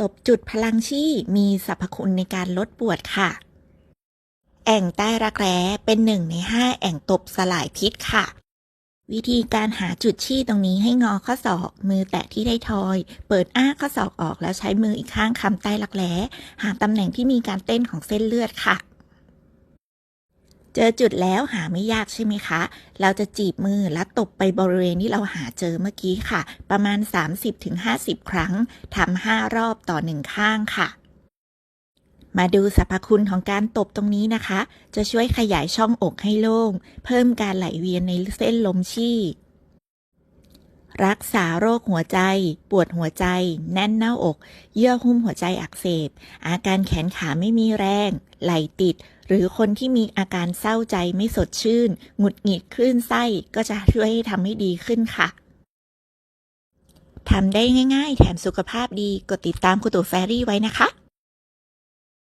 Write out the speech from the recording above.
ตบจุดพลังชี่มีสรรพคุณในการลดปวดค่ะ แอ่งใต้รักแร้เป็นหนึ่งในห้าแอ่งตบสลายพิษค่ะ วิธีการหาจุดชี่ตรงนี้ให้งอข้อศอกมือแตะที่ได้ทอย เปิดอ้าข้อศอกออกแล้วใช้มืออีกข้างคำใต้รักแร้หาตำแหน่งที่มีการเต้นของเส้นเลือดค่ะ เจอจุดแล้วหาไม่ยากใช่ไหมคะ เราจะจีบมือและตบไปบริเวณที่เราหาเจอเมื่อกี้ค่ะ ประมาณ 30-50 ครั้งทำ5รอบต่อหนึ่งข้างค่ะมาดูสรรพคุณของการตบตรงนี้นะคะ จะช่วยขยายช่องอกให้โล่ง เพิ่มการไหลเวียนในเส้นลมชีรักษาโรคหัวใจ ปวดหัวใจ แน่นหน้าอก เยื่อหุ้มหัวใจอักเสบ อาการแขนขาไม่มีแรง ไหลติด หรือคนที่มีอาการเศร้าใจไม่สดชื่น หงุดหงิดคลื่นไส้ก็จะช่วยให้ทำให้ดีขึ้นค่ะทำได้ง่าย ๆ แถมสุขภาพดี กดติดตามคุณตู่แฟรี่ไว้นะคะ